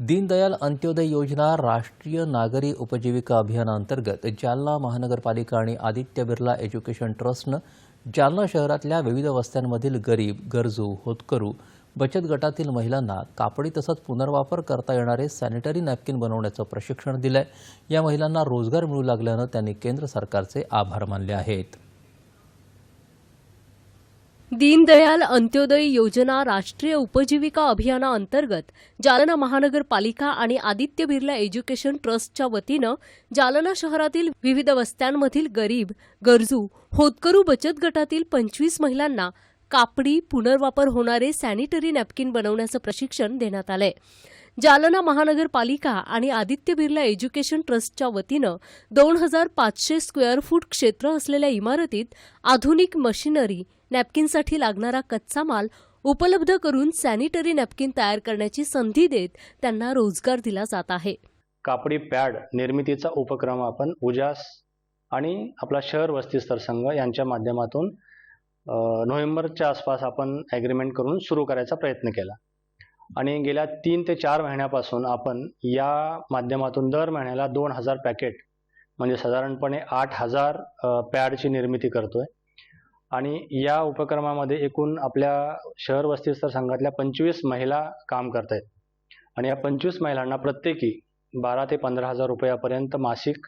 दीनदयाल अंत्योदय योजना राष्ट्रीय नागरी उपजीविका अभियानाअंतर्गत जालना महानगरपालिका आणि आदित्य बिर्ला एज्युकेशन ट्रस्टनं जालना शहरातल्या विविध वस्त्यांमधील गरीब गरजू होतकरू बचत गटातील महिलांना कापडी तसंच पुनर्वापर करता येणारे सॅनिटरी नॅपकिन बनवण्याचं प्रशिक्षण दिलंय. या महिलांना रोजगार मिळू लागल्यानं त्यांनी केंद्र सरकारचे आभार मानले आहेत. दीनदयाल अंत्योदय योजना राष्ट्रीय उपजीविका अभियानाअंतर्गत जालना महानगरपालिका आणि आदित्य बिर्ला एज्युकेशन ट्रस्टच्या वतीनं जालना शहरातील विविध वस्त्यांमधील गरीब गरजू होतकरू बचत गटातील पंचवीस महिलांना कापडी पुनर्वापर होणारे सॅनिटरी नॅपकिन बनवण्याचं प्रशिक्षण देण्यात आलंय. जालना महानगरपालिका आणि आदित्य बिर्ला एज्युकेशन ट्रस्टच्या वतीनं दोन हजार पाचशे स्क्वेअर फूट क्षेत्र असलेल्या इमारतीत आधुनिक मशिनरी नॅपकिनसाठी लागणारा कच्चा माल उपलब्ध करून सॅनिटरी नॅपकिन तयार करण्याची संधी देत त्यांना रोजगार दिला जात आहे. कापडी पॅड निर्मितीचा उपक्रम आपण उजास आणि आपला शहर वस्ती स्तर संघ यांच्या माध्यमातून नोव्हेंबरच्या आसपास आपण ॲग्रीमेंट करून सुरू करायचा प्रयत्न केला. आणि गेल्या तीन ते चार महिन्यापासून आपण या माध्यमातून दर महिन्याला दोन हजार पॅकेट म्हणजे साधारणपणे आठ हजार पॅडची निर्मिती करतोय. आणि या उपक्रमामध्ये एकूण आपल्या शहर वस्ती स्तर संघातल्या पंचवीस महिला काम करत आहेत आणि या पंचवीस महिलांना प्रत्येकी बारा ते पंधरा हजार रुपयापर्यंत मासिक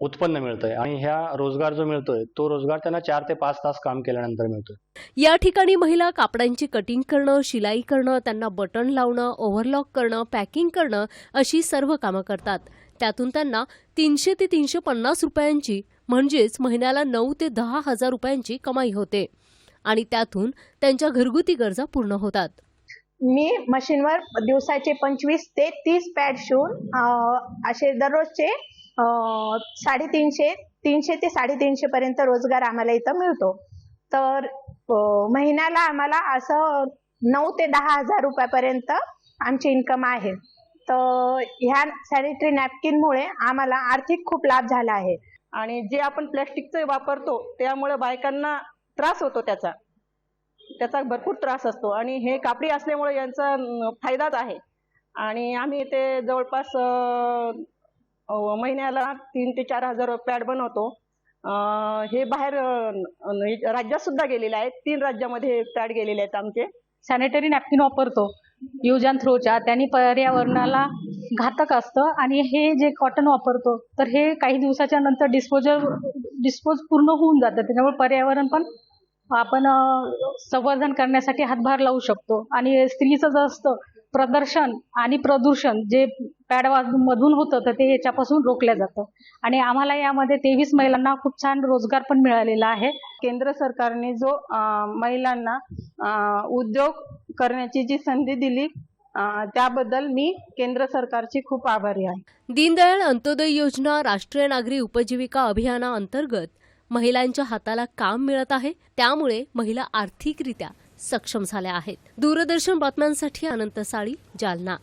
उत्पन्न मिळतंय. आणि ह्या रोजगार जो मिळतोय तो रोजगार त्यांना चार ते पाच तास काम केल्यानंतर मिळतोय. या ठिकाणी महिला कापडांची कटिंग करणं शिलाई करणं त्यांना बटन लावणं ओव्हरलॉक करणं पॅकिंग करणं अशी सर्व कामं करतात. त्यातून त्यांना तीनशे ते तीनशे पन्नास रुपयांची म्हणजेच महिन्याला नऊ ते दहा हजार रुपयांची कमाई होते. आणि त्यातून त्यांच्या घरगुती गरजा पूर्ण होतात. मी मशीनवर दिवसाचे पंचवीस ते तीस पॅड शिवून असे दररोजचे साडेतीनशे तीनशे ते साडेतीनशे पर्यंत रोजगार आम्हाला इथं मिळतो. तर महिन्याला आम्हाला असं नऊ ते दहा हजार रुपयापर्यंत आमची इन्कम आहे. तर ह्या सॅनिटरी नॅपकिनमुळे आम्हाला आर्थिक खूप लाभ झाला आहे. आणि जे आपण प्लॅस्टिकचं वापरतो त्यामुळे बायकांना त्रास होतो त्याचा. त्याचा भरपूर त्रास असतो. आणि हे कापडी असल्यामुळे यांचा फायदाच आहे. आणि आम्ही ते जवळपास महिन्याला तीन ते चार हजार पॅड बनवतो. हे बाहेर राज्यात सुद्धा गेलेले आहेत. तीन राज्यामध्ये पॅड गेलेले आहेत आमचे. सॅनिटरी नॅपकिन वापरतो. यूज अँड थ्रोच्या त्यांनी पर्यावरणाला घातक असतं आणि हे जे कॉटन वापरतो तर हे काही दिवसाच्या नंतर डिस्पोजल डिस्पोज पूर्ण होऊन जातं. त्याच्यामुळे पर्यावरण पण आपण संवर्धन करण्यासाठी हातभार लावू शकतो. आणि स्त्रीचं जर असतं प्रदर्शन आणि प्रदूषण जे पॅड मधून होतं तर ते याच्यापासून रोखलं जातं. आणि आम्हाला यामध्ये तेवीस महिलांना खूप छान रोजगार पण मिळालेला आहे. केंद्र सरकारने जो महिलांना उद्योग करण्याची जी संधी दिली त्याबद्दल मी केंद्र सरकारची खूप आभारी आहे. दीनदयाळ अंत्योदय योजना राष्ट्रीय नागरी उपजीविका अभियाना अंतर्गत महिलांच्या हाताला काम मिळत आहे. त्यामुळे महिला आर्थिकरित्या सक्षम झाल्या आहेत. दूरदर्शन बातम्यांसाठी अनंत साळी जालना.